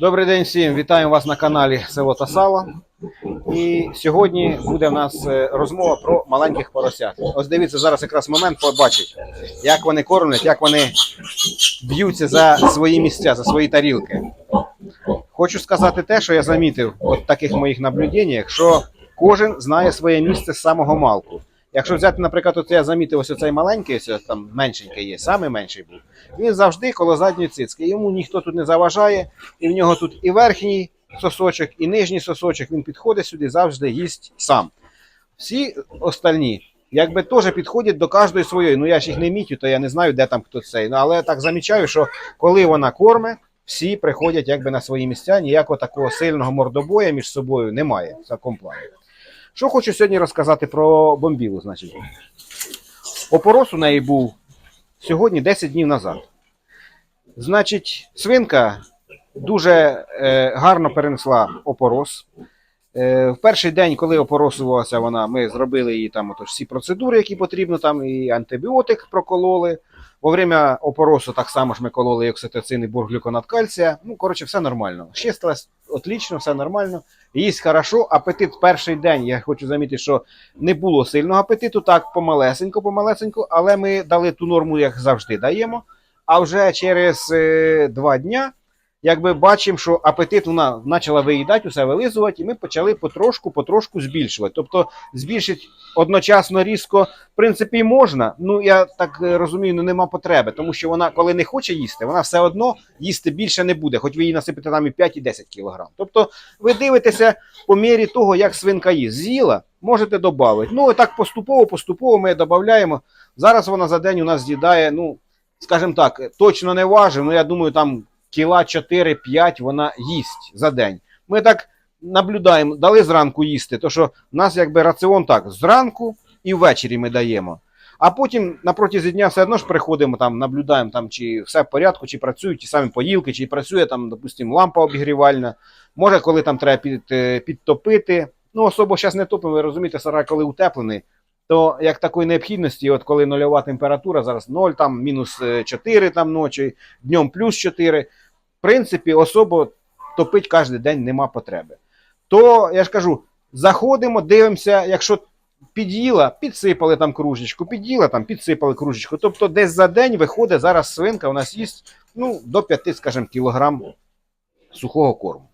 Добрий день всім, вітаємо вас на каналі Село та Сало. І сьогодні буде в нас е, розмова про маленьких поросят. Ось дивіться, зараз якраз момент побачить, як вони кормлять, як вони б'ються за свої місця, за свої тарілки. Хочу сказати те, що я замітив от таких моїх наблюденнях, що кожен знає своє місце з самого малку. Якщо взяти, наприклад, от я замітив ось цей маленький, ось там меншенький є, саме менший був. Він завжди коло задньої цицьки. Йому ніхто тут не заважає, і в нього тут і верхній сосочок, і нижній сосочок. Він підходить сюди, завжди їсть сам. Всі остальні, якби теж підходять до кожної своєї. Ну я ж їх не мітю, то я не знаю, де там хто цей. Ну, але я так замічаю, що коли вона корме, всі приходять якби на свої місця. Ніякого такого сильного мордобоя між собою немає в такому плані. Що хочу сьогодні розказати про бомбілу, значить. Опорос у неї був сьогодні 10 днів назад. Значить, свинка дуже е, гарно перенесла опорос. Е, в перший день, коли опоросувалася вона, ми зробили їй там отож, всі процедури, які потрібно, там і антибіотик прокололи. Во время опоросу так само ж ми кололи окситоцин і бурглюконат кальція. Ну, коротше, все нормально. Чистилась отлично, все нормально. Їсть хорошо. Апетит перший день. Я хочу замітити, що не було сильного апетиту, так помалесенько, помалесенько, але ми дали ту норму, як завжди даємо. А вже через е, два дня, якби бачимо, що апетит вона почала виїдати, усе вилизувати, і ми почали потрошку, потрошку збільшувати. Тобто збільшити одночасно різко, в принципі, можна. Ну я так е, розумію, ну нема потреби, тому що вона, коли не хоче їсти, вона все одно їсти більше не буде, хоч ви її насипите там і 5, і 10 кілограм. Тобто ви дивитеся по мірі того, як свинка їсть. З'їла, можете додати. Ну і так поступово, поступово ми додаємо. Зараз вона за день у нас з'їдає, ну, скажімо так, точно не важив, але я думаю, там кіла 4-5 вона їсть за день. Ми так наблюдаємо, дали зранку їсти, то що в нас якби раціон так, зранку і ввечері ми даємо. А потім на протязі дня все одно ж приходимо, там, наблюдаємо, там, чи все в порядку, чи працюють ті самі поїлки, чи працює там, допустимо, лампа обігрівальна. Може, коли там треба під, е, підтопити. Ну, особо зараз не топимо, ви розумієте, сарай, коли утеплений, то як такої необхідності, от коли нульова температура, зараз 0, там мінус е, 4 там ночі, днем плюс 4, в принципі, особо топити кожен день нема потреби. То я ж кажу, заходимо, дивимося, якщо під'їла, підсипали там кружечку, під'їла там, підсипали кружечку. Тобто десь за день виходить зараз свинка, у нас їсть ну, до 5, скажімо, кілограм сухого корму.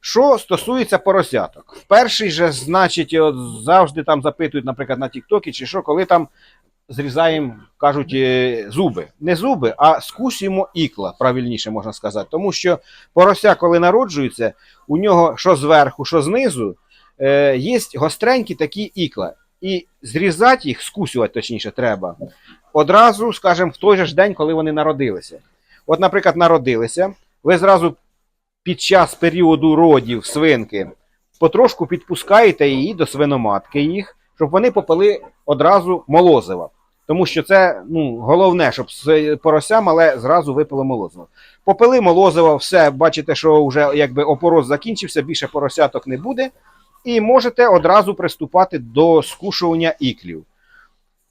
Що стосується поросяток, в перший же, значить, от завжди там запитують, наприклад, на Тіктокі, чи що, коли там зрізаємо, кажуть, е, зуби. Не зуби, а скусюємо ікла, правильніше можна сказати. Тому що порося, коли народжується, у нього що зверху, що знизу, е, є гостренькі такі ікла. І зрізати їх, скусювати точніше, треба одразу, скажімо, в той же ж день, коли вони народилися. От, наприклад, народилися, ви зразу під час періоду родів свинки потрошку підпускаєте її до свиноматки їх, щоб вони попили одразу молозива. Тому що це ну, головне, щоб с- порося мале зразу випило молозиво. Попили молозиво, все, бачите, що вже якби опороз закінчився, більше поросяток не буде. І можете одразу приступати до скушування іклів.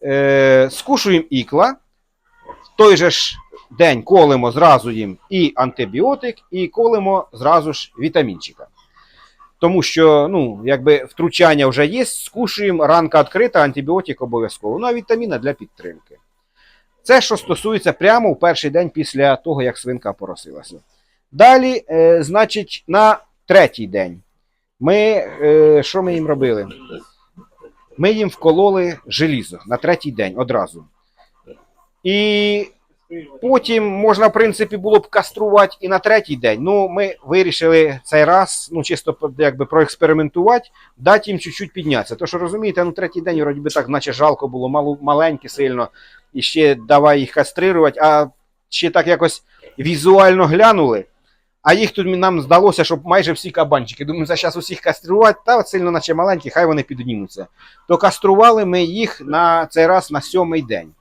Е, скушуємо ікла. В той же ж день колимо зразу їм і антибіотик, і колимо зразу ж вітамінчика. Тому що ну, якби втручання вже є, скушуємо, ранка відкрита, антибіотик обов'язково. Ну а вітаміна для підтримки. Це що стосується прямо в перший день після того, як свинка поросилася. Далі, е, значить, на третій день ми, е, що ми їм робили? Ми їм вкололи желізо на третій день одразу. І потім можна, в принципі, було б каструвати і на третій день. Ну, ми вирішили цей раз, ну, чисто якби проекспериментувати, дати їм чуть-чуть піднятися. То що розумієте, ну третій день, вроді би так, наче жалко було, мало, маленькі сильно, і ще давай їх кастрирувати, а ще так якось візуально глянули. А їх тут нам здалося, що майже всі кабанчики. Думаю, за зараз усіх каструвати, та сильно наче маленькі, хай вони піднімуться. То кастрували ми їх на цей раз на сьомий день.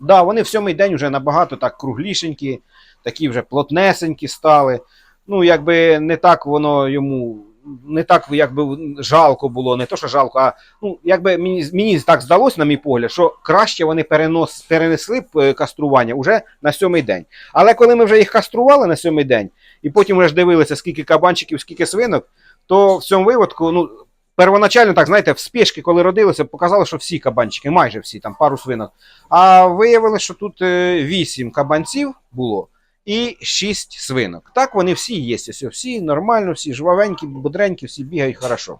Да, вони в сьомий день вже набагато так круглішенькі, такі вже плотнесенькі стали. Ну, якби не так воно йому не так якби жалко було, не то, що жалко, а ну, якби мені, мені так здалося, на мій погляд, що краще вони перенос, перенесли б е, кастрування уже на сьомий день. Але коли ми вже їх кастрували на сьомий день, і потім вже ж дивилися, скільки кабанчиків, скільки свинок, то в цьому випадку, ну, первоначально, так знаєте, в спешки, коли родилися, показали, що всі кабанчики, майже всі, там пару свинок. А виявилося, що тут е, вісім кабанців було і шість свинок. Так вони всі є, всі нормально, всі жвавенькі, бодренькі, всі бігають хорошо.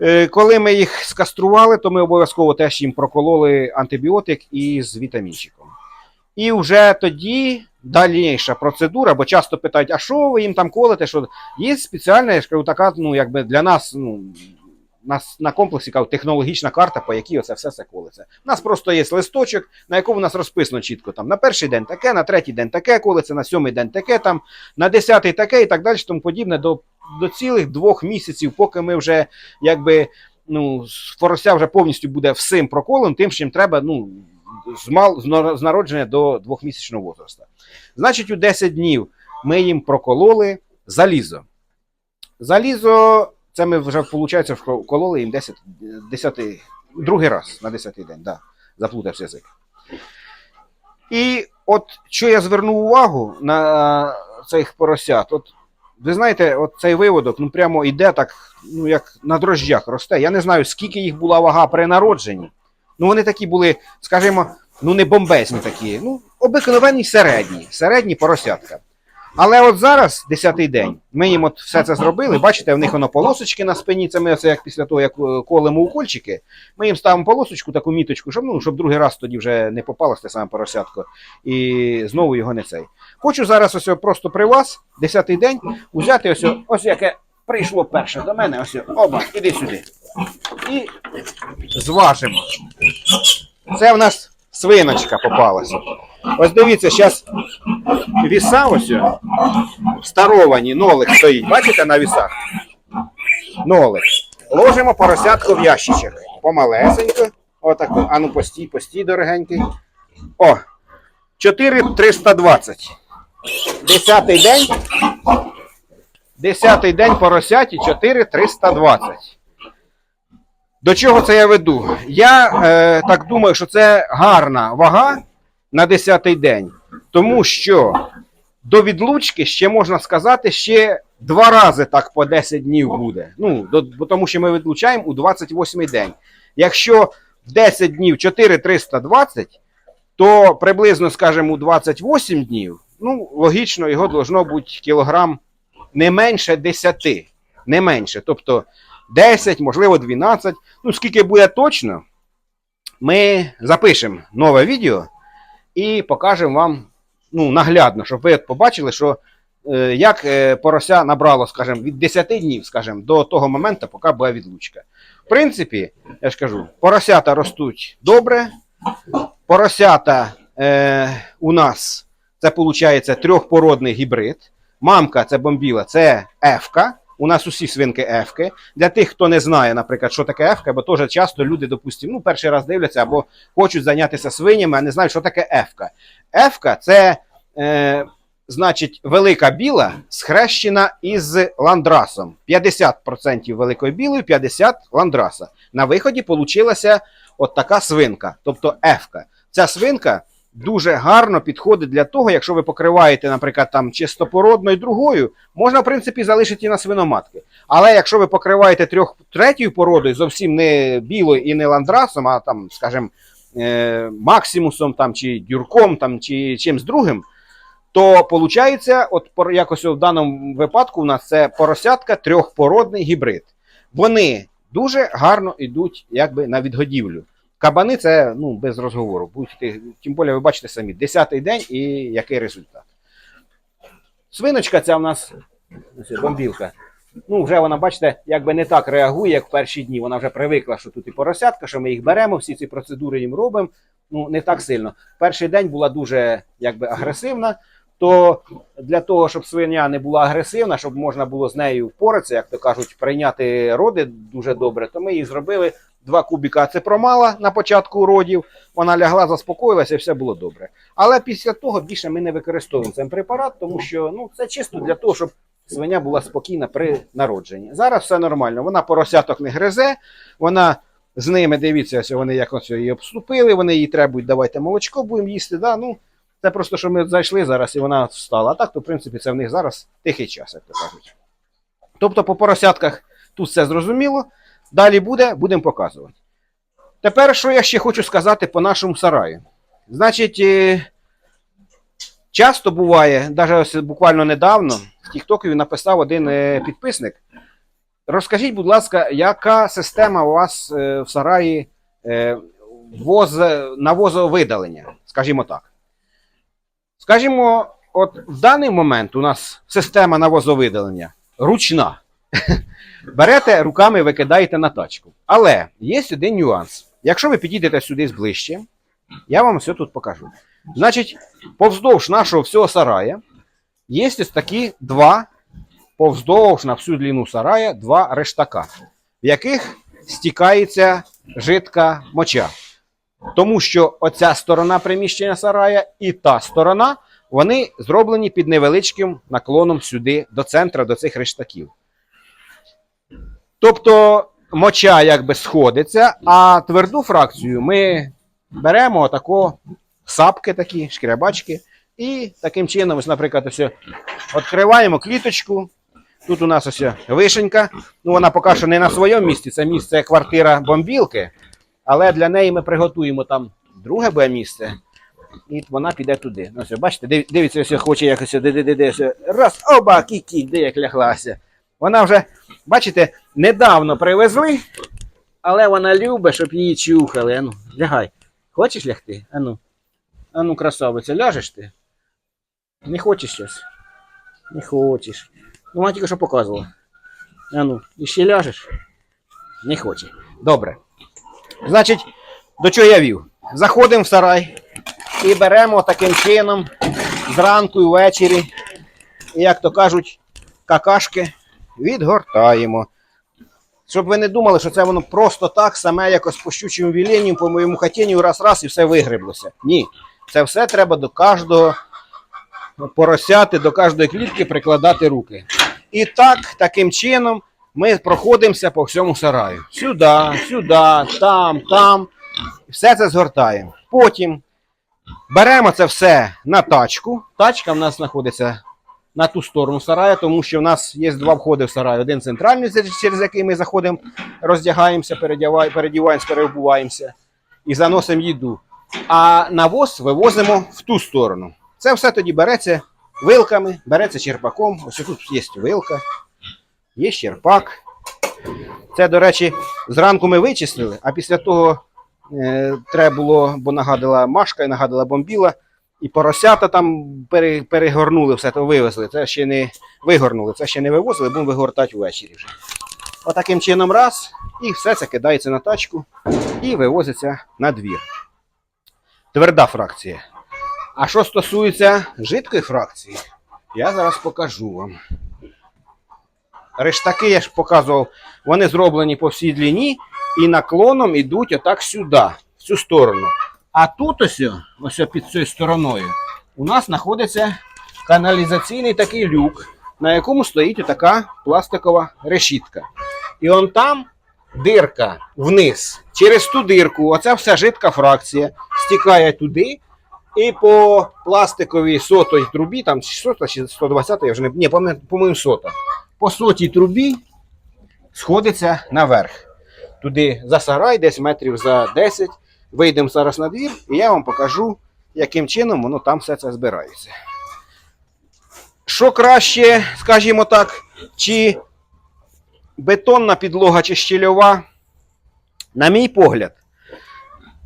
Е, Коли ми їх скастрували, то ми обов'язково теж їм прокололи антибіотик із вітамінчиком. І вже тоді дальніша процедура, бо часто питають, а що ви їм там колите? Що є спеціальна, я ж кажу, така, ну, якби для нас, ну, нас на комплексі кажу, технологічна карта, по якій оце все це колиться. У нас просто є листочок, на якому у нас розписано чітко там на перший день таке, на третій день таке колиться, на сьомий день таке, там, на десятий таке і так далі, тому подібне, до, до цілих двох місяців, поки ми вже якби. Ну, з порося вже повністю буде всім проколом, тим, чим треба, ну, з, мал, з народження до двохмісячного возрасту. Значить, у 10 днів ми їм прокололи залізо. Залізо, це ми вже, виходить, вкололи їм 10, 10, другий раз на 10 день, да, заплутався язик. І от що я звернув увагу на цих поросят, от ви знаєте, от цей виводок ну прямо йде так, ну як на дрожжах росте. Я не знаю, скільки їх була вага при народженні. Ну вони такі були, скажімо, ну не бомбезні такі, ну обикновенні середні, середні поросятка. Але от зараз, 10-й день, ми їм от все це зробили. Бачите, в них воно полосочки на спині. Це ми оце як після того, як е, колемо укольчики. Ми їм ставимо полосочку, таку міточку, щоб, ну, щоб другий раз тоді вже не попалося те саме поросятко. І знову його не цей. Хочу зараз ось просто при вас, 10-й день, взяти ось, ось яке прийшло перше до мене. Ось, оба, іди сюди. І зважимо. Це в нас свиночка попалася. Ось дивіться, зараз віса ось старовані, нолик стоїть. Бачите на вісах? Нолик. Ложимо поросятку в ящичок. Помалесенько. Отако. А ну постій, постій, дорогенький. О! 4320. Десятий день. Десятий день поросяті 4320. До чого це я веду? Я е, так думаю, що це гарна вага на 10-й день, тому що до відлучки ще можна сказати, ще два рази так по 10 днів буде. Ну, до, тому що ми відлучаємо у 28-й день. Якщо в 10 днів 4320, то приблизно, скажімо, у 28 днів, ну, логічно, його должно бути кілограм не менше 10. Не менше. Тобто 10, можливо, 12. Ну, скільки буде точно, ми запишемо нове відео і покажемо вам ну, наглядно, щоб ви побачили, що е, як е, порося набрало, скажімо, від 10 днів, скажімо, до того моменту, поки була відлучка. В принципі, я ж кажу, поросята ростуть добре. Поросята е, у нас це виходить трьохпородний гібрид. Мамка це бомбіла, це ефка. У нас усі свинки ефки. Для тих, хто не знає, наприклад, що таке ефка, бо теж часто люди, допустимо, ну, перший раз дивляться або хочуть зайнятися свинями, а не знають, що таке ефка. Ефка це, е, значить, велика біла схрещена із ландрасом. 50% великої білої, 50% ландраса. На виході получилася от така свинка, тобто ефка. Ця свинка дуже гарно підходить для того, якщо ви покриваєте, наприклад, там чистопородною другою, можна, в принципі, залишити і на свиноматки. Але якщо ви покриваєте трьох третьою породою, зовсім не білою і не ландрасом, а там, скажімо, е, максимусом там, чи дюрком там, чи чимсь другим, то виходить, от якось в даному випадку у нас це поросятка трьохпородний гібрид. Вони дуже гарно йдуть якби на відгодівлю. Кабани це ну, без розговору. Будьте, тим більше ви бачите самі, 10-й день і який результат. Свиночка ця в нас бомбілка. Ну, вже вона, бачите, якби не так реагує, як в перші дні. Вона вже привикла, що тут і поросятка, що ми їх беремо, всі ці процедури їм робимо. Ну, не так сильно. Перший день була дуже якби, агресивна. То для того, щоб свиня не була агресивна, щоб можна було з нею впоратися, як то кажуть, прийняти роди дуже добре, то ми їй зробили два кубіка ацепромала на початку родів. Вона лягла, заспокоїлася, і все було добре. Але після того більше ми не використовуємо цей препарат, тому що ну, це чисто для того, щоб свиня була спокійна при народженні. Зараз все нормально. Вона поросяток не гризе, вона з ними, дивіться, ось вони як ось її обступили, вони їй требують, давайте молочко будемо їсти. Да? Ну, це просто, що ми зайшли зараз і вона встала. А так, то, в принципі, це в них зараз тихий час, як то кажуть. Тобто по поросятках тут все зрозуміло. Далі буде, будемо показувати. Тепер, що я ще хочу сказати по нашому сараю. Значить, е, часто буває, навіть буквально недавно, в Тіктокові написав один е, підписник. Розкажіть, будь ласка, яка система у вас е, в сараї воз, навозовидалення, скажімо так. Скажімо, от в даний момент у нас система навозовидалення ручна. Берете руками, і викидаєте на тачку. Але є один нюанс. Якщо ви підійдете сюди ближче, я вам все тут покажу. Значить, повздовж нашого всього сарая є ось такі два, повздовж на всю длину сарая, два рештака, в яких стікається жидка моча. Тому що оця сторона приміщення сарая і та сторона, вони зроблені під невеличким наклоном сюди, до центра, до цих рештаків. Тобто моча якби сходиться, а тверду фракцію ми беремо отако сапки такі, шкрябачки, і таким чином, ось, наприклад, ось відкриваємо кліточку. Тут у нас ось вишенька. Ну, вона поки що не на своєму місці, це місце квартира бомбілки. Але для неї ми приготуємо там друге буде місце. І вона піде туди. Ну, все, бачите, див- дивіться, ось хоче якось раз, оба, кікі, де як ляглася. Вона вже, бачите, недавно привезли, але вона любить, щоб її чухали. Ану, лягай. Хочеш лягти? Ану. Ану, красавиця, ляжеш ти? Не хочеш щось? Не хочеш. Ну, вона тільки що показувала. Ану, і ще ляжеш? Не хоче. Добре. Значить, до чого я вів? Заходимо в сарай і беремо таким чином зранку і ввечері, як то кажуть, какашки відгортаємо. Щоб ви не думали, що це воно просто так, саме якось по щучому віленню, по моєму хотінню, раз-раз і все вигреблося. Ні. Це все треба до кожного поросяти, до кожної клітки прикладати руки. І так, таким чином, ми проходимося по всьому сараю. Сюди, сюди, там, там. Все це згортаємо. Потім беремо це все на тачку. Тачка в нас знаходиться на ту сторону сарая, тому що в нас є два входи в сарай. Один центральний, через який ми заходимо, роздягаємося, передіваємося, перебуваємося і заносимо їду. А навоз вивозимо в ту сторону. Це все тоді береться вилками, береться черпаком. Ось тут є вилка, є черпак. Це, до речі, зранку ми вичислили, а після того е, треба було, бо нагадала Машка і нагадала бомбіла, і поросята там перегорнули, все то вивезли. Це ще не вигорнули, це ще не вивозили, будемо вигортати ввечері вже. Отаким чином раз, і все це кидається на тачку і вивозиться на двір. Тверда фракція. А що стосується жидкої фракції, я зараз покажу вам. Рештаки я ж показував, вони зроблені по всій длині і наклоном йдуть отак сюди, в цю сторону. А тут ось, ось під цією стороною, у нас знаходиться каналізаційний такий люк, на якому стоїть така пластикова решітка. І он там дирка вниз. Через ту дирку, оця вся жидка фракція стікає туди. І по пластиковій сотої трубі, там чи сота чи 120, я вже не ні, по- по-моєму, сота. По сотій трубі сходиться наверх. Туди за сарай, десь метрів за 10. Вийдемо зараз на двір, і я вам покажу, яким чином воно там все це збирається. Що краще, скажімо так, чи бетонна підлога, чи щільова, на мій погляд,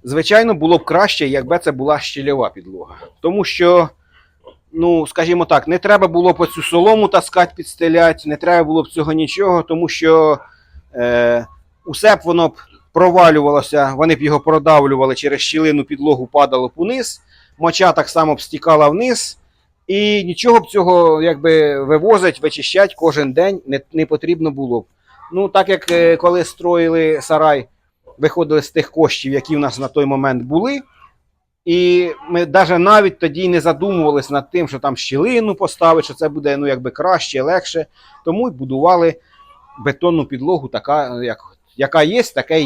звичайно, було б краще, якби це була щільова підлога. Тому що, ну, скажімо так, не треба було б оцю солому таскати, підстеляти, не треба було б цього нічого, тому що е, усе б воно б провалювалося, вони б його продавлювали через щілину підлогу, падало б униз, моча так само б стікала вниз. І нічого б цього якби вивозить, вичищати кожен день не, не потрібно було б. Ну, так як е, коли строїли сарай, виходили з тих коштів, які в нас на той момент були. І ми навіть навіть тоді не задумувалися над тим, що там щілину поставити, що це буде ну, якби краще, легше. Тому й будували бетонну підлогу, така, як, яка є, така і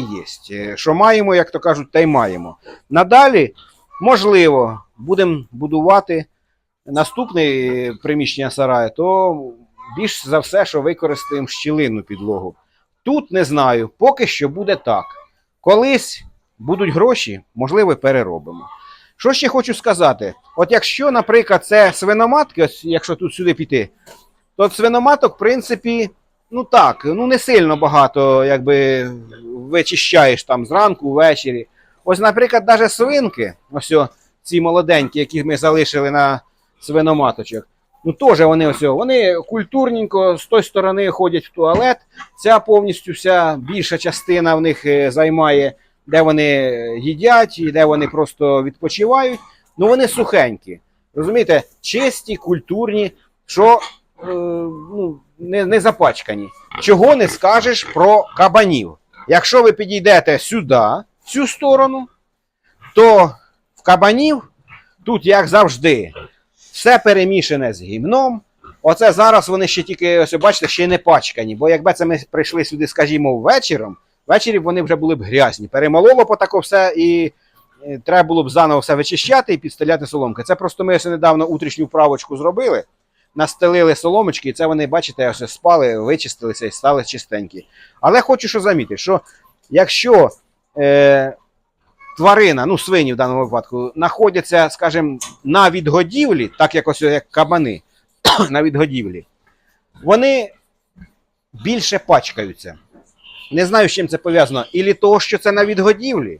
є. Що маємо, як то кажуть, те й маємо. Надалі, можливо, будемо будувати наступне приміщення сараю, то більш за все, що використаємо щілинну підлогу. Тут не знаю, поки що буде так. Колись будуть гроші, можливо, переробимо. Що ще хочу сказати? От якщо, наприклад, це свиноматки, ось якщо тут сюди піти, то свиноматок, в принципі, ну так, ну не сильно багато, якби вичищаєш там зранку, ввечері. Ось, наприклад, навіть свинки, ось о, ці молоденькі, які ми залишили на свиноматочок. Ну, теж вони ось, вони культурненько з тої сторони ходять в туалет. Ця повністю вся більша частина в них е, займає, де вони їдять і де вони просто відпочивають. Ну вони сухенькі. Розумієте, чисті, культурні, що е, ну, не, не запачкані. Чого не скажеш про кабанів? Якщо ви підійдете сюди, в цю сторону, то в кабанів тут, як завжди, все перемішане з гімном. Оце зараз вони ще тільки, ось бачите, ще не пачкані. Бо якби це ми прийшли сюди, скажімо, вечором, ввечері вони вже були б грязні. Перемололо по тако все і е, треба було б заново все вичищати і підстеляти соломки. Це просто ми ось недавно утрішню вправочку зробили, настелили соломочки, і це вони, бачите, ось спали, вичистилися і стали чистенькі. Але хочу що замітити, що якщо е, тварина, ну свині в даному випадку, знаходяться, скажімо, на відгодівлі, так як ось як кабани на відгодівлі, вони більше пачкаються. Не знаю, з чим це пов'язано. Ілі того, що це на відгодівлі,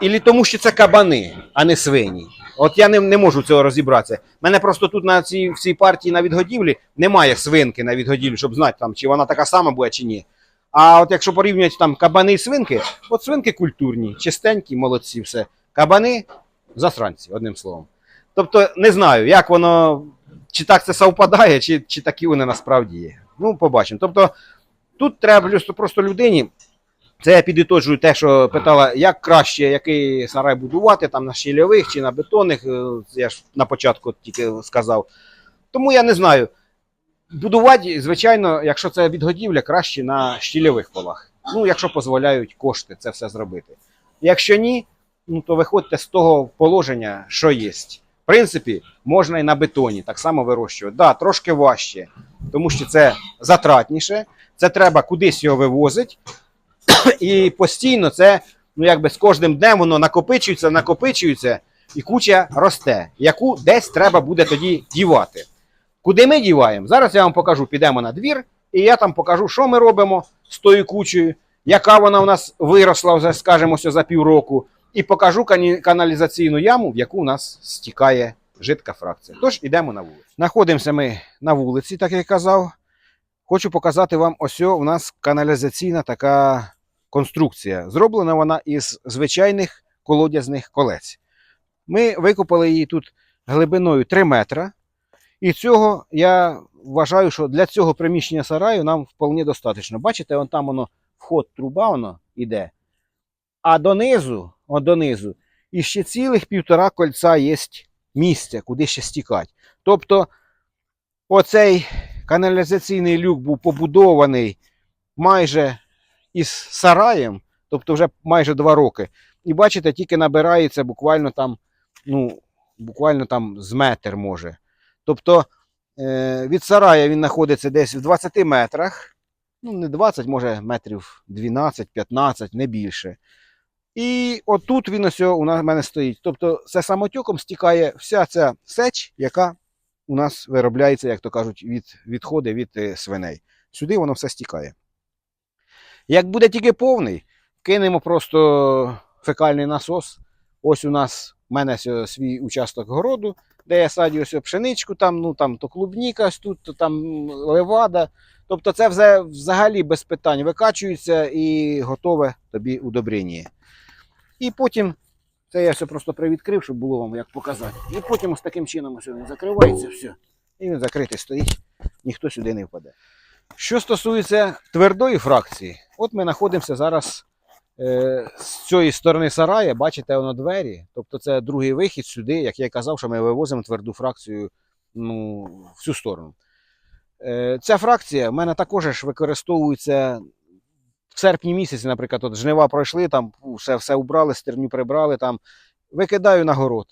ілі тому, що це кабани, а не свині. От я не, не можу цього розібратися. Мене просто тут на цій, в цій партії на відгодівлі немає свинки на відгодівлі, щоб знати, там, чи вона така сама буде, чи ні. А от якщо порівнювати там кабани і свинки, от свинки культурні, чистенькі, молодці, все. Кабани засранці, одним словом. Тобто не знаю, як воно, чи так це совпадає, чи, чи такі вони насправді є. Ну, побачимо. Тобто тут треба просто людині. Це я підітоджую те, що питала, як краще, який сарай будувати, там на щільових чи на бетонних. е, Я ж на початку тільки сказав. Тому я не знаю. Будувати, звичайно, якщо це відгодівля, краще на щільових полах. Ну, якщо дозволяють кошти це все зробити. Якщо ні, ну то виходьте з того положення, що є. В принципі, можна і на бетоні так само вирощувати. Да, трошки важче, тому що це затратніше, це треба кудись його вивозити. І постійно це, ну якби з кожним днем воно накопичується, накопичується, і куча росте, яку десь треба буде тоді дівати. Куди ми діваємо? Зараз я вам покажу, підемо на двір, і я там покажу, що ми робимо з тою кучею, яка вона у нас виросла вже, скажімо, за півроку, і покажу каналізаційну яму, в яку у нас стікає жидка фракція. Тож ідемо на вулицю. Знаходимося ми на вулиці, так я казав. Хочу показати вам ось у нас каналізаційна така конструкція. Зроблена вона із звичайних колодязних колець. Ми викопали її тут глибиною 3 метра. І цього я вважаю, що для цього приміщення сараю нам вполне достатньо. Бачите, вон там воно вход труба воно іде. А донизу, от донизу, іще цілих півтора кольця є місця, куди ще стікати. Тобто, оцей каналізаційний люк був побудований майже із сараєм, тобто вже майже два роки. І бачите, тільки набирається буквально там, ну, буквально там з метр може. Тобто е, від сарая він знаходиться десь в 20 метрах. Ну, не 20, може метрів 12-15, не більше. І отут він ось у мене стоїть. Тобто це самотюком стікає вся ця сеч, яка у нас виробляється, як то кажуть, від відходи від е, свиней. Сюди воно все стікає. Як буде тільки повний, кинемо просто фекальний насос. Ось у нас в мене свій участок городу, де я садю ось пшеничку, там, ну там то клубніка, тут, то там левада. Тобто це все взагалі без питань викачується і готове тобі удобрення. І потім це я все просто привідкрив, щоб було вам як показати. І потім ось таким чином ось він закривається, все. І він закритий стоїть, ніхто сюди не впаде. Що стосується твердої фракції, от ми знаходимося зараз Е, з цієї сторони сарая, бачите, воно двері. Тобто це другий вихід сюди, як я казав, що ми вивозимо тверду фракцію ну, в цю сторону. Е, ця фракція в мене також використовується в серпні місяці, наприклад, от жнива пройшли, там все, все убрали, стерню прибрали, там, викидаю на город,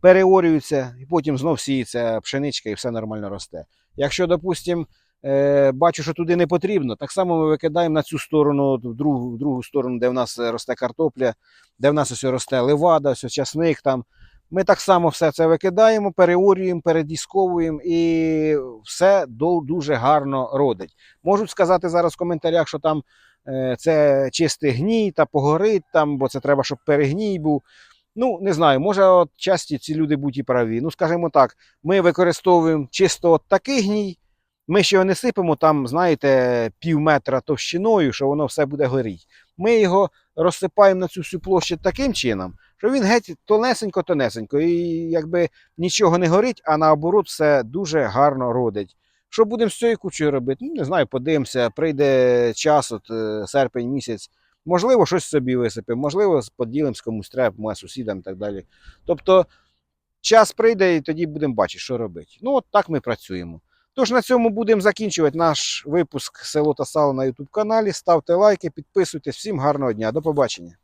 переорюється, і потім знов сіється пшеничка і все нормально росте. Якщо, допустимо, е, бачу, що туди не потрібно, так само ми викидаємо на цю сторону, в другу, в другу сторону, де в нас е, росте картопля, де в нас ось росте левада, ось часник там. Ми так само все це викидаємо, переорюємо, передісковуємо і все дуже гарно родить. Можуть сказати зараз в коментарях, що там це чистий гній та погорить там, бо це треба, щоб перегній був. Ну, не знаю, може, от часті ці люди будуть і праві. Ну, скажімо так, ми використовуємо чисто от такий гній. Ми ще його не сипемо там, знаєте, пів метра товщиною, що воно все буде горіти. Ми його розсипаємо на цю всю площу таким чином, що він геть тонесенько-тонесенько, і якби нічого не горить, а наоборот, все дуже гарно родить. Що будемо з цією кучею робити? Ну, не знаю, подивимося, прийде час, от е, серпень місяць. Можливо, щось собі висипемо, можливо, поділимось комусь треба, сусідам і так далі. Тобто, час прийде і тоді будемо бачити, що робити. Ну, от так ми працюємо. Тож на цьому будемо закінчувати наш випуск село та сало на YouTube каналі. Ставте лайки, підписуйтесь. Всім гарного дня. До побачення.